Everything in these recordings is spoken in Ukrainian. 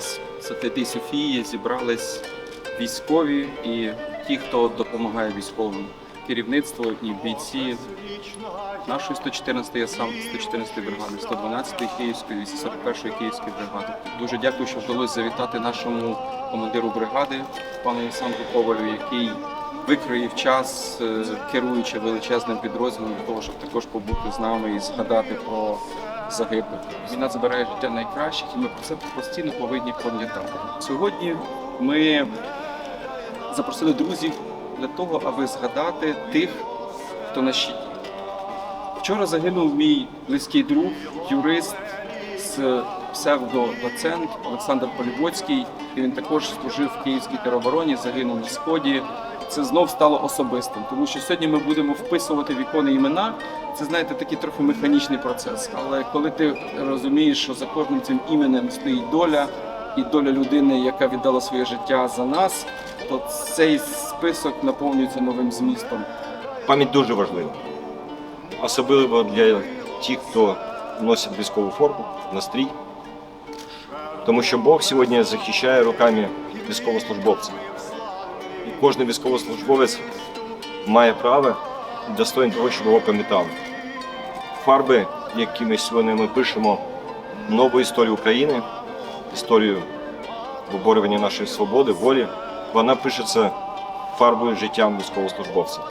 час Святої Софії зібрались військові і ті, хто допомагає військовим керівництво і бійці нашої 114 я сам 114 бригади, 112 Київської, 41 Київської бригади. Дуже дякую, що вдалося завітати нашому командиру бригади, пану Олександру Ковалю, який викроїв час, е, керуючи величезним підрозділом для того, щоб також побути з нами і згадати про загиблих. Війна забирає життя найкращих, і ми про це постійно повинні пам'ятати. Сьогодні ми запросили друзів для того, аби згадати тих, хто на щиті. Вчора загинув мій близький друг, юрист з псевдодоцент Олександр Полівоцький. І він також служив в Київській теробороні, загинув на сході. Це знов стало особистим, тому що сьогодні ми будемо вписувати в ікони імена. Це знаєте такий трохи механічний процес. Але коли ти розумієш, що за кожним цим іменем стоїть доля, і доля людини, яка віддала своє життя за нас, то цей список наповнюється новим змістом. Пам'ять дуже важлива. Особливо для тих, хто носить військову форму, настрій. Тому що Бог сьогодні захищає руками військовослужбовців. І кожен військовослужбовець має право і достоин того, щоб його пам'ятали. Фарби, якими сьогодні ми пишемо нову історію України, історію виборювання нашої свободи, волі, вона пишеться фарбою життям військовослужбовців.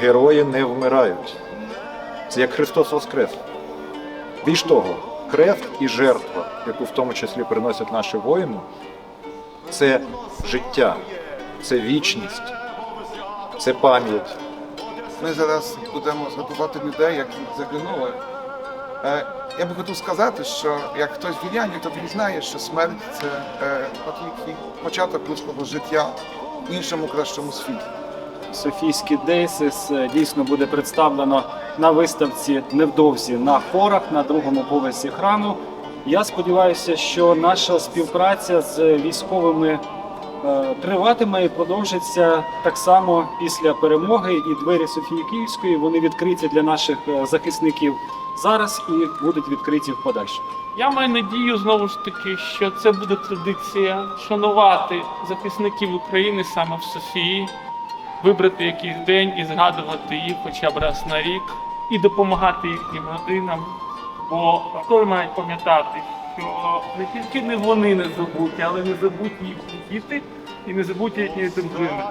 герої не вмирають. Це як Христос Воскрес. Більш того, крев і жертва, яку в тому числі приносять наші воїни, це життя, це вічність, це пам'ять. Ми зараз будемо згадувати людей, які загинули. Е, Я би хотів сказати, що як хтось вірянин, то він знає, що смерть це е, тільки початок людського життя в іншому кращому світі. Софійський Дейсис е, дійсно буде представлено на виставці невдовзі на хорах на другому поверсі храму. Я сподіваюся, що наша співпраця з військовими триватиме і продовжиться так само після перемоги. І двері Софії Київської вони відкриті для наших е, захисників зараз і будуть відкриті в подальшому. Я маю надію знову ж таки, що це буде традиція шанувати захисників України саме в Софії, вибрати якийсь день і згадувати їх хоча б раз на рік, і допомагати їхнім родинам. Бо хто має пам'ятати, що не тільки не вони не забуті, але не забуті їхні діти і не забуті їхні дружини.